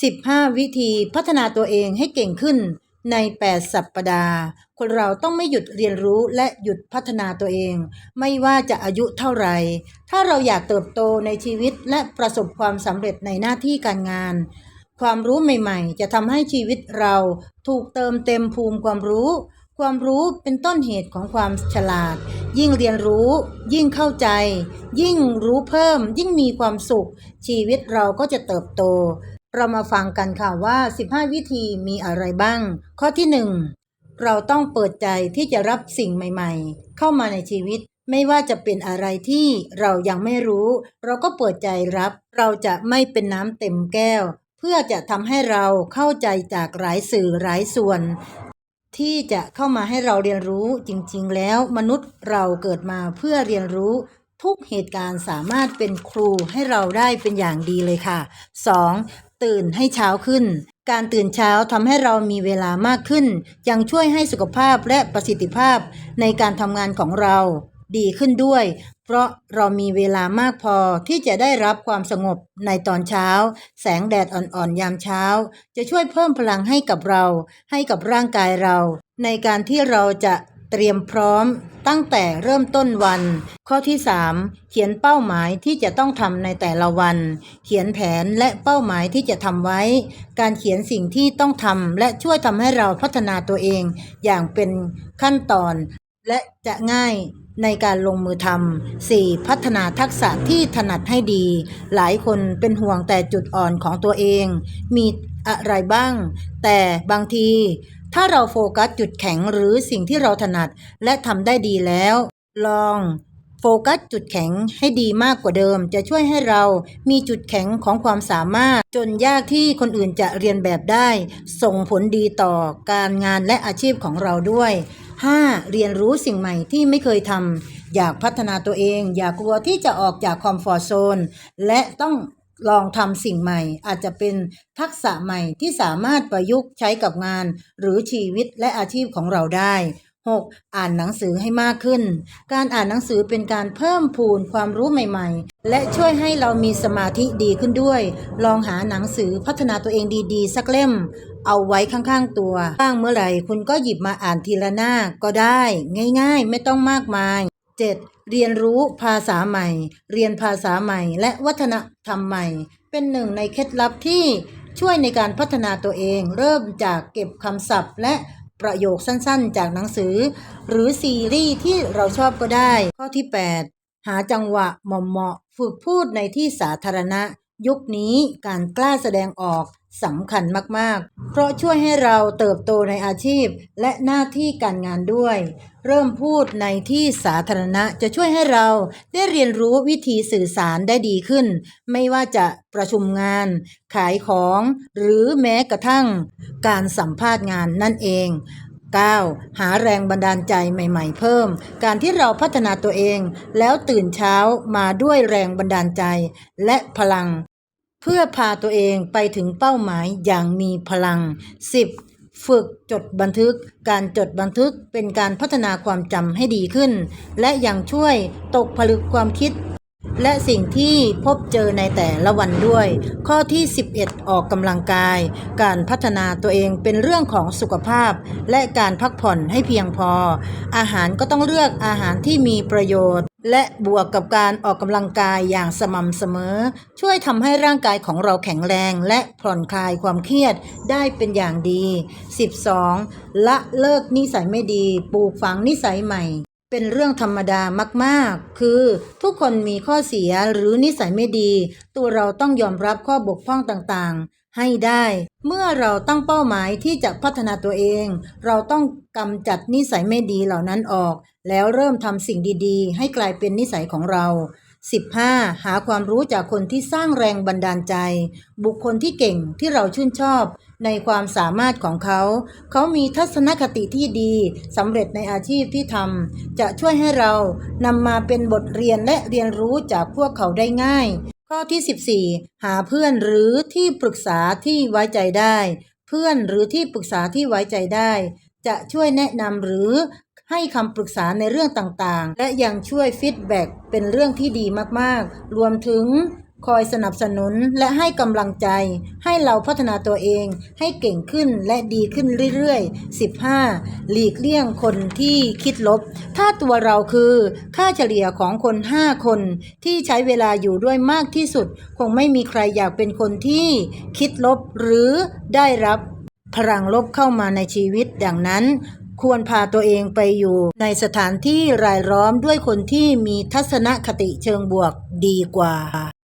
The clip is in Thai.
15 วิธีพัฒนาตัวเองให้เก่งขึ้นใน 8 สัปดาห์ คนเราต้องไม่หยุดเรียนรู้และหยุดพัฒนาตัวเอง ไม่ว่าจะอายุเท่าไหร่ ถ้าเราอยากเติบโตในชีวิตและประสบความสำเร็จในหน้าที่การงาน ความรู้ใหม่ๆ จะทำให้ชีวิตเราถูกเติมเต็มภูมิความรู้ ความรู้เป็นต้นเหตุของความฉลาด ยิ่งเรียนรู้ ยิ่งเข้าใจ ยิ่งรู้เพิ่ม ยิ่งมีความสุข ชีวิตเราก็จะเติบโต เรามาฟังกันค่ะว่า 15 วิธีมีอะไรบ้าง ข้อที่ 1 เราต้องเปิดใจที่จะรับสิ่งใหม่ๆ เข้ามาในชีวิต ไม่ว่าจะเป็นอะไรที่เรายังไม่รู้ เราก็เปิดใจรับ เราจะไม่เป็นน้ำเต็มแก้ว เพื่อจะทำให้เราเข้าใจจากหลายสื่อหลายส่วน ที่จะเข้ามาให้เราเรียนรู้จริงๆ แล้วมนุษย์เราเกิดมาเพื่อเรียนรู้ทุกเหตุการณ์สามารถเป็นครูให้เราได้เป็นอย่างดีเลยค่ะ 2. ตื่นให้เช้าขึ้น การตื่นเช้าทำให้เรามีเวลามากขึ้น ยังช่วยให้สุขภาพและประสิทธิภาพในการทำงานของเรา ดีขึ้นด้วย เพราะเรามีเวลามากพอที่จะได้รับความสงบในตอนเช้า แสงแดดอ่อนๆยามเช้า จะช่วยเพิ่มพลังให้กับเรา ให้กับร่างกายเรา ในการที่เราจะ เตรียมพร้อมตั้งแต่เริ่มต้นวัน ข้อที่ 3 เขียนเป้าหมายที่จะต้องทำในแต่ละวัน เขียนแผนและเป้าหมายที่จะทำไว้ การเขียนสิ่งที่ต้องทำและช่วยทำให้เราพัฒนาตัวเองอย่างเป็นขั้นตอน และจะง่ายในการลงมือทำ 4. พัฒนาทักษะที่ถนัดให้ดี หลายคนเป็นห่วงแต่จุดอ่อนของตัวเอง มีอะไรบ้าง แต่บางที ถ้าเราโฟกัสจุดแข็งหรือสิ่งที่เราถนัดและทำได้ดีแล้ว ลองโฟกัสจุดแข็งให้ดีมากกว่าเดิม จะช่วยให้เรามีจุดแข็งของความสามารถ จนยากที่คนอื่นจะเรียนแบบได้ ส่งผลดีต่อการงานและอาชีพของเราด้วย 5. เรียนรู้สิ่งใหม่ที่ไม่เคยทำอยากพัฒนาตัวเอง อย่ากลัวที่จะออกจากคอมฟอร์ทโซนและต้อง ลองทำสิ่งใหม่ อาจจะเป็นทักษะใหม่ที่สามารถประยุกต์ใช้กับงาน หรือชีวิตและอาชีพของเราได้ 6. อ่านหนังสือให้มากขึ้น การอ่านหนังสือเป็นการเพิ่มพูนความรู้ใหม่ ๆ และช่วยให้เรามีสมาธิดีขึ้นด้วย ลองหาหนังสือพัฒนาตัวเองดีๆ สักเล่ม เอาไว้ข้างๆตัวบ้างเมื่อไหร่คุณก็หยิบมาอ่านทีละหน้าก็ได้ ง่าย ๆ ไม่ต้องมากมาย 7. เรียนรู้ภาษาใหม่ เรียนภาษาใหม่ และวัฒนธรรมใหม่ เป็นหนึ่งในเคล็ดลับที่ช่วยในการพัฒนาตัวเอง เริ่มจากเก็บคำศัพท์ และประโยคสั้นๆ จากหนังสือ หรือซีรีส์ที่เราชอบก็ได้ ข้อที่ 8 หาจังหวะเหมาะๆฝึกพูดในที่สาธารณะ ยุคนี้การกล้าแสดงออก สำคัญมากๆ เพราะช่วยให้เราเติบโตในอาชีพและหน้าที่การงานด้วย เริ่มพูดในที่สาธารณะจะช่วยให้เราได้เรียนรู้วิธีสื่อสารได้ดีขึ้น ไม่ว่าจะประชุมงาน ขายของ หรือแม้กระทั่ง การสัมภาษณ์งานนั่นเอง 9. หาแรงบันดาลใจใหม่ๆเพิ่ม การที่เราพัฒนาตัวเอง แล้วตื่นเช้ามาด้วยแรงบันดาลใจ และพลัง เพื่อพาตัวเองไปถึงเป้าหมายอย่างมีพลัง 10. ฝึกจดบันทึก การจดบันทึกเป็นการพัฒนาความจำให้ดีขึ้น และยังช่วยตกผลึกความคิด และสิ่งที่พบเจอในแต่ละวันด้วย ข้อที่ 11 ออกกำลังกาย การพัฒนาตัวเองเป็นเรื่องของสุขภาพ และการพักผ่อนให้เพียงพอ อาหารก็ต้องเลือกอาหารที่มีประโยชน์ และบวกกับการออกกำลังกายอย่างสม่ำเสมอ ช่วยทำให้ร่างกายของเราแข็งแรงและผ่อนคลายความเครียดได้เป็นอย่างดี 12. ละเลิกนิสัยไม่ดี ปลูกฝังนิสัยใหม่ เป็นเรื่องธรรมดามาก ๆ คือทุกคนมีข้อเสียหรือนิสัยไม่ดี ตัวเราต้องยอมรับข้อบกพร่องต่างๆ ให้ได้ เมื่อเราตั้งเป้าหมายที่จะพัฒนาตัวเอง เราต้องกำจัดนิสัยไม่ดีเหล่านั้นออก แล้วเริ่มทำสิ่งดีๆ ให้กลายเป็นนิสัยของเรา 15. หาความรู้จากคนที่สร้างแรงบันดาลใจ บุคคลที่เก่งที่เราชื่นชอบ ในความสามารถของเขา เขามีทัศนคติที่ดีสำเร็จในอาชีพที่ทำจะช่วยให้เรานำมาเป็นบทเรียนและเรียนรู้จากพวกเขาได้ง่าย ข้อที่ 14 หาเพื่อนหรือที่ปรึกษาที่ไว้ใจได้ เพื่อนหรือที่ปรึกษาที่ไว้ใจได้ จะช่วยแนะนำหรือให้คำปรึกษาในเรื่องต่างๆ และยังช่วยฟีดแบ็กเป็นเรื่องที่ดีมากๆ รวมถึง คอยสนับสนุนและให้กำลังใจ ให้เราพัฒนาตัวเอง ให้เก่งขึ้นและดีขึ้นเรื่อยๆ 15. หลีกเลี่ยงคนที่คิดลบ ถ้าตัวเราคือค่าเฉลี่ยของคน 5 คน ที่ใช้เวลาอยู่ด้วยมากที่สุด คงไม่มีใครอยากเป็นคนที่คิดลบหรือได้รับพลังลบเข้ามาในชีวิตดังนั้นควรพาตัวเองไปอยู่ในสถานที่รายล้อมด้วยคนที่มีทัศนคติเชิงบวกดีกว่า